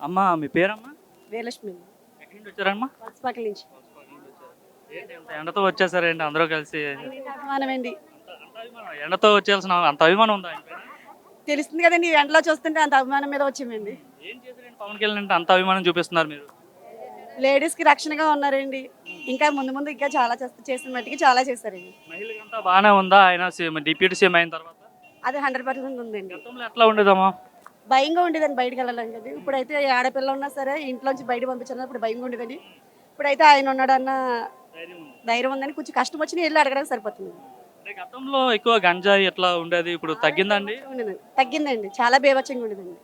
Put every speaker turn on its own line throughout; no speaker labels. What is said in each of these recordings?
అమ్మా మీ పేరమ్మా?
వీరలక్ష్మి
ఎక్కడి నుంచి వచ్చారమ్మా? ఎండతో వచ్చేసారేంటి అందరూ కలిసి?
అభిమానమండి
ఎండతో వచ్చేయాల్సిన అంత అభిమానం ఉందా?
తెలుస్తుంది కదండి ఎండలో చూస్తుంటే అంత అభిమానం మీద వచ్చామండి.
ఏం చేశారండి? పవన్ కళ్యాణ్ అంటే అంత అభిమానం చూపిస్తున్నారు మీరు.
లేడీస్కి రక్షణగా ఉన్నారండి. ఇంకా ముందు ముందు ఇంకా చాలా చేసిన మట్టికి చాలా చేశారండి.
మహిళలంతా బాగానే ఉందా? ఆయన డిప్యూటీ సీఎం అయిన తర్వాత?
అది హండ్రెడ్ పర్సెంట్ ఉందండి.
గతంలో ఎట్లా ఉండేదమ్మా?
భయంగా ఉండేదండి బయటకు వెళ్ళాలని కదా. ఇప్పుడైతే ఆడపిల్ల ఉన్నా సరే ఇంట్లోంచి బయట పంపించాలి ఇప్పుడు భయంగా ఉండేదండి ఇప్పుడైతే ఆయన ఉన్నాడన్న
ధైర్యం ఉంది.
ధైర్యం ఉందని కొంచెం కష్టం వచ్చిన వెళ్ళి అడగడానికి సరిపోతుంది.
గతంలో ఎక్కువ గంజాయి ఎట్లా ఉండేది? ఇప్పుడు తగ్గిందండి?
తగ్గిందండి. చాలా బేవచ్చంగా ఉండేదండి.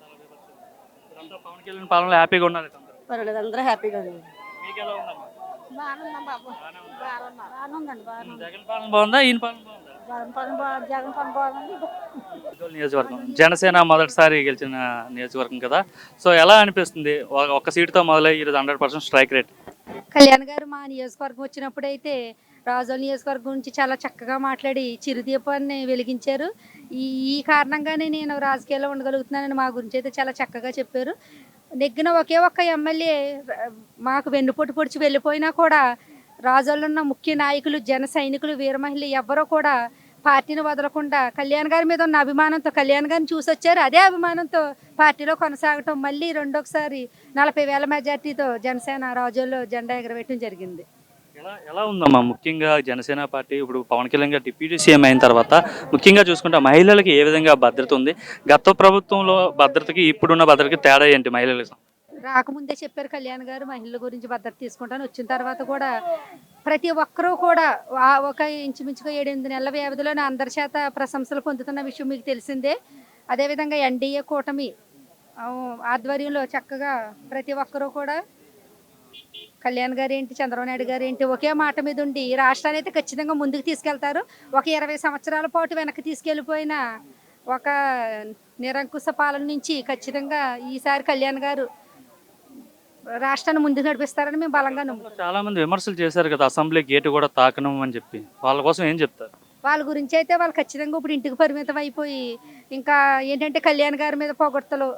పవన్ కళ్యాణ్ పాలనలో హ్యాపీగా ఉన్నారు.
పర్వాలేదు అందరూ హ్యాపీగా ఉంది
మీకు ఎలా ఉందమ్మా
బాగుందండి బాబు?
బాగానే ఉందా?
బాగుందండి బాగుంది.
జగన్ పాలన బాగుందా? ఈయన పాలన బాగుందా?
జగన్ పని బాగుంది
రాజోల్ నియోజకవర్గం. జనసేన మొదటిసారి గెలిచిన నియోజకవర్గం కదా. సో ఎలా అనిపిస్తుంది? ఒక- సీటుతో మొదలై ఈరోజు hundred percent strike rate.
Kalyan garu మా నియోజకవర్గం వచ్చినప్పుడు అయితే రాజోల్ నియోజకవర్గం గురించి చాలా చక్కగా మాట్లాడి చిరుదీపాన్ని వెలిగించారు. ఈ ఈ కారణంగానే నేను రాజకీయాల్లో ఉండగలుగుతున్నానని మా గురించి అయితే చాలా చక్కగా చెప్పారు. నెగ్గిన ఒకే ఒక్క ఎమ్మెల్యే మాకు వెన్నుపోటు పొడిచి వెళ్ళిపోయినా కూడా రాజోల్లో ఉన్న ముఖ్య నాయకులు జన సైనికులు వీర మహిళలు ఎవ్వరూ కూడా పార్టీని వదలకుండా కళ్యాణ్ గారి మీద ఉన్న అభిమానంతో కళ్యాణ్ గారిని చూసి వచ్చారు. అదే అభిమానంతో పార్టీలో కొనసాగటం మళ్ళీ రెండోసారి నలభై వేల మెజార్టీతో జనసేన రాజోల్లో జెండా ఎగరవేయటం జరిగింది.
ఎలా ఎలా ఉందమ్మా? ముఖ్యంగా జనసేన పార్టీ ఇప్పుడు పవన్ కళ్యాణ్ గారు డిప్యూటీ సీఎం అయిన తర్వాత ముఖ్యంగా చూసుకుంటే మహిళలకి ఏ విధంగా భద్రత ఉంది? గత ప్రభుత్వంలో భద్రతకి ఇప్పుడున్న భద్రతకి తేడా ఏంటి మహిళలకు?
రాకముందే చెప్పారు కళ్యాణ్ గారు మహిళల గురించి భద్రత తీసుకుంటాను వచ్చిన తర్వాత కూడా ప్రతి ఒక్కరూ కూడా ఒక ఇంచుమించుగా ఏడెనిమిది నెలల వ్యవధిలోనే అందరి చేత ప్రశంసలు పొందుతున్న విషయం మీకు తెలిసిందే. అదేవిధంగా ఎన్డీఏ కూటమి ఆధ్వర్యంలో చక్కగా ప్రతి ఒక్కరూ కూడా కళ్యాణ్ గారు ఏంటి చంద్రబాబు నాయుడు గారు ఏంటి ఒకే మాట మీద ఉండి ఈ రాష్ట్రాన్ని అయితే ఖచ్చితంగా ముందుకు తీసుకెళ్తారు. ఒక ఇరవై సంవత్సరాల పాటు వెనక్కి తీసుకెళ్ళిపోయిన ఒక నిరంకుశ పాలన నుంచి ఖచ్చితంగా ఈసారి కళ్యాణ్ గారు రాష్ట్రాన్ని ముందుకు నడిపిస్తారని మేము బలంగా నమ్ముతాం.
చాలా మంది విమర్శలు చేశారు కదా అసెంబ్లీ గేటు కూడా తాకనం అని చెప్పి. వాళ్ళ కోసం ఏం చెప్తారు?
వాళ్ళ గురించి అయితే వాళ్ళు ఖచ్చితంగా ఇప్పుడు ఇంటికి పరిమితం అయిపోయి ఇంకా ఏంటంటే కళ్యాణ్ గారి మీద పొగడ్తలు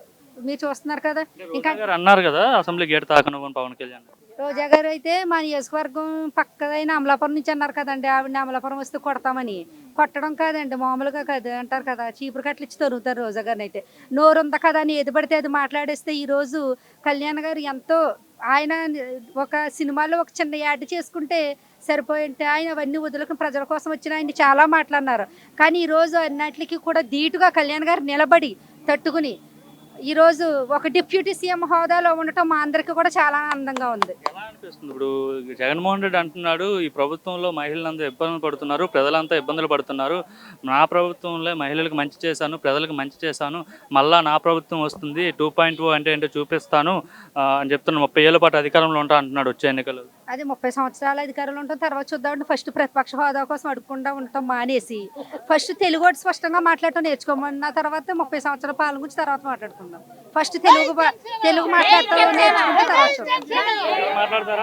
మీరు చూస్తున్నారు కదా. ఇంకా
అన్నారు కదా అసెంబ్లీ గేట్ తాకను పవన్ కళ్యాణ్.
రోజా గారు అయితే మా నియోజకవర్గం పక్కదైన అమలాపురం నుంచి అన్నారు కదండి ఆవిడ అమలాపురం వస్తే కొడతామని. కొట్టడం కాదండి మామూలుగా కాదు అంటారు కదా చీపురు కట్లు ఇచ్చి తరుగుతారు రోజా గారిని అయితే. నోరు ఉందా కదా అని ఏది పడితే అది మాట్లాడేస్తే ఈ రోజు కళ్యాణ్ గారు ఎంతో ఆయన ఒక సినిమాలో ఒక చిన్న యాడ్ చేసుకుంటే సరిపోయింటే ఆయన అవన్నీ వదులుకుని ప్రజల కోసం వచ్చిన ఆయన చాలా మాట్లాడినారు. కానీ ఈ రోజు అన్నిటికీ కూడా ధీటుగా కళ్యాణ్ గారు నిలబడి తట్టుకుని ఈరోజు ఒక డిప్యూటీ సీఎం హోదాలో ఉండటం మా అందరికీ కూడా చాలా ఆనందంగా ఉంది.
ఎలా అనిపిస్తుంది? ఇప్పుడు జగన్మోహన్ రెడ్డి అంటున్నాడు ఈ ప్రభుత్వంలో మహిళలంతా ఇబ్బందులు పడుతున్నారు ప్రజలంతా ఇబ్బందులు పడుతున్నారు. నా ప్రభుత్వంలో మహిళలకు మంచి చేశాను ప్రజలకు మంచి చేశాను. మళ్ళా నా ప్రభుత్వం వస్తుంది టూ పాయింట్ అంటే ఏంటో చూపిస్తాను అని చెప్తున్నా ముప్పై ఏళ్ళ పాటు అధికారంలో ఉంటా అంటున్నాడు వచ్చే ఎన్నికలు.
అది ముప్పై సంవత్సరాల అధికారంలో ఉంటాం తర్వాత చూద్దామంటే ఫస్ట్ ప్రతిపక్ష హోదా కోసం అడుక్కుండా ఉండటం మానేసి ఫస్ట్ తెలుగు స్పష్టంగా మాట్లాడటం నేర్చుకోమన్న తర్వాత ముప్పై సంవత్సరాల పాలన గురించి తర్వాత మాట్లాడుకుందాం ఫస్ట్ తెలుగు తెలుగు మాట్లాడటం నేర్చుకుంటే తర్వాత చూద్దాం